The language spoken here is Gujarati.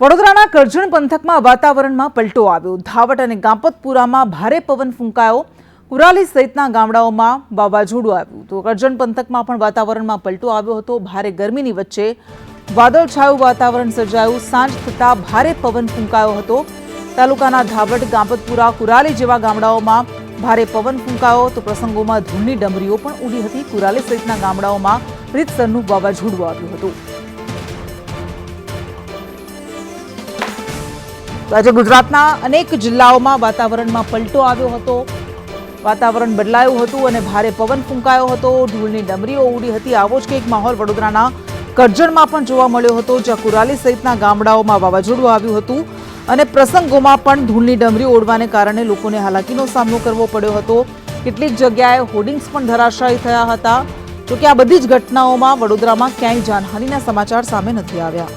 વડોદરાના કરજણ પંથકમાં વાતાવરણમાં પલટો આવ્યો. ધાવટ અને ગાંપતપુરામાં ભારે પવન ફૂંકાયો. કુરાલી સહિતના ગામડાઓમાં વાવાઝોડું આવ્યું. તો કરજણ પંથકમાં પણ વાતાવરણમાં પલટો આવ્યો હતો. ભારે ગરમીની વચ્ચે વાદળછાયું વાતાવરણ સર્જાયું. સાંજ થતાં ભારે પવન ફૂંકાયો હતો. તાલુકાના ધાવટ, ગાંપતપુરા, કુરાલી જેવા ગામડાઓમાં ભારે પવન ફૂંકાયો. તો પ્રસંગોમાં ધૂળની ડમરીઓ પણ ઉડી હતી. કુરાલી સહિતના ગામડાઓમાં રીતસરનું વાવાઝોડું આવ્યું હતું. આજે ગુજરાતના અનેક જિલ્લાઓમાં વાતાવરણમાં પલટો આવ્યો હતો. વાતાવરણ બદલાયું હતું અને ભારે પવન ફૂંકાયો હતો. ધૂળની ડમરીઓ ઉડી હતી. આવો જ કંઈક માહોલ વડોદરાના કરજણમાં પણ જોવા મળ્યો હતો, જ્યાં કુરાલી સહિતના ગામડાઓમાં વાવાઝોડું આવ્યું હતું અને પ્રસંગોમાં પણ ધૂળની ડમરી ઓડવાને કારણે લોકોને હાલાકીનો સામનો કરવો પડ્યો હતો. કેટલીક જગ્યાએ હોર્ડિંગ્સ પણ ધરાશાયી થયા હતા. જોકે આ બધી જ ઘટનાઓમાં વડોદરામાં ક્યાંય જાનહાનિના સમાચાર સામે નથી આવ્યા.